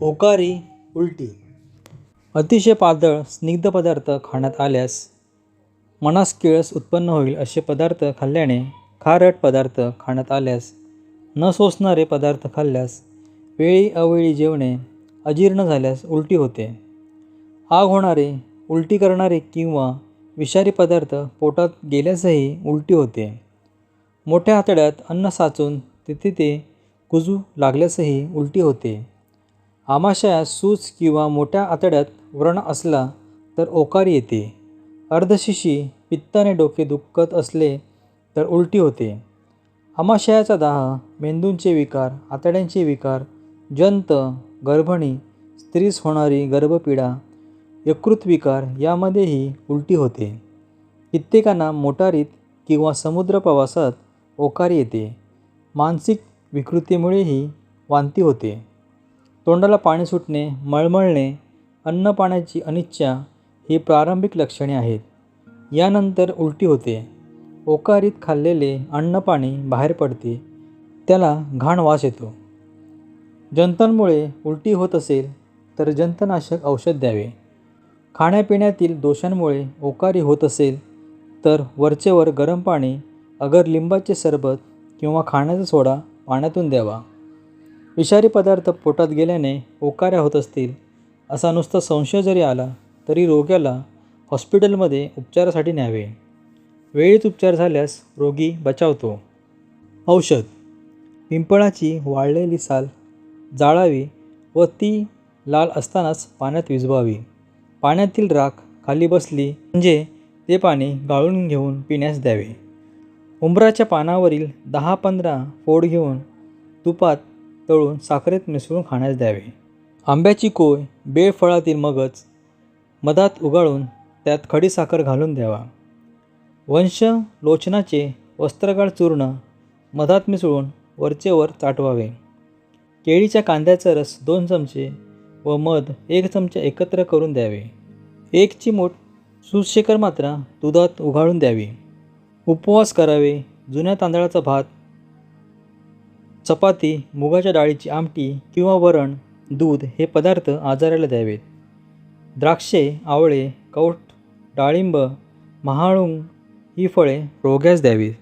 ओकारी उलटी. अतिशय पातळ स्निग्ध पदार्थ खाण्यात आल्यास मनास किळस उत्पन्न होईल असे पदार्थ खाल्ल्याने खारट पदार्थ खाण्यात आल्यास न सोसणारे पदार्थ खाल्ल्यास वेळी अवेळी जेवणे अजीर्ण झाल्यास उलटी होते. आग होणारे उलटी करणारे किंवा विषारी पदार्थ पोटात गेल्यासही उलटी होते. मोठ्या आतड्यात अन्न साचून तिथे ते कुजू लागल्यासही उलटी होते. आमाशयात सूज किंवा मोठ्या आतड्यात व्रण असला तर ओकार येते. अर्धशिशी पित्ताने डोके दुखत असले तर उलटी होते. आमाशयाचा दाह मेंदूंचे विकार आतड्यांचे विकार जंत गर्भणी स्त्रीस होणारी गर्भपीडा यकृत विकार यामध्येही उलटी होते. कित्येकांना मोटारीत किंवा समुद्र प्रवासात ओकार येते. मानसिक विकृतीमुळेही वांती होते. तोंडाला पाणी सुटणे मळमळणे अन्न पाण्याची अनिच्छा ही प्रारंभिक लक्षणे आहेत. यानंतर उलटी होते. ओकारीत खाल्लेले अन्नपाणी बाहेर पडते. त्याला घाण वास येतो. जंतनमुळे उलटी होत असेल तर जंतनाशक औषध द्यावे. खाण्यापिण्यातील दोषांमुळे ओकारी होत असेल तर वरचेवर गरम पाणी अगर लिंबाचे सरबत किंवा खाण्याचा सोडा पाण्यातून द्यावा. विषारी पदार्थ पोटात गेल्याने ओकाऱ्या होत असतील असा नुसता संशय जरी आला तरी रोग्याला हॉस्पिटलमध्ये उपचारासाठी न्यावे. वेळीत उपचार झाल्यास रोगी बचावतो. औषध. पिंपळाची वाळलेली साल जाळावी व ती लाल असतानाच पाण्यात विझवावी. पाण्यातील राख खाली बसली म्हणजे ते पाणी गाळून घेऊन पिण्यास द्यावे. उंबराच्या पानावरील दहा पंधरा फोड घेऊन तुपात तळून साखरेत मिसळून खाण्यास द्यावे. आंब्याची कोय बेळफळातील फळातील मधात उगाळून त्यात खडीसाखर घालून द्यावा. वंश लोचनाचे वस्त्रगाळ चूर्ण मधात मिसळून वरचेवर चाटवावे. केळीच्या कांद्याचा रस दोन चमचे व मध एक चमचा एकत्र करून द्यावे. एक चिमूट सुशेखर मात्रा दुधात उघाळून द्यावी. उपवास करावे. जुन्या तांदळाचा भात चपाती मुगाच्या डाळीची आमटी किंवा वरण दूध हे पदार्थ आजाराला द्यावेत. द्राक्षे आवळे कौट डाळिंब महाळुंग ही फळे रोग्यास द्यावीत.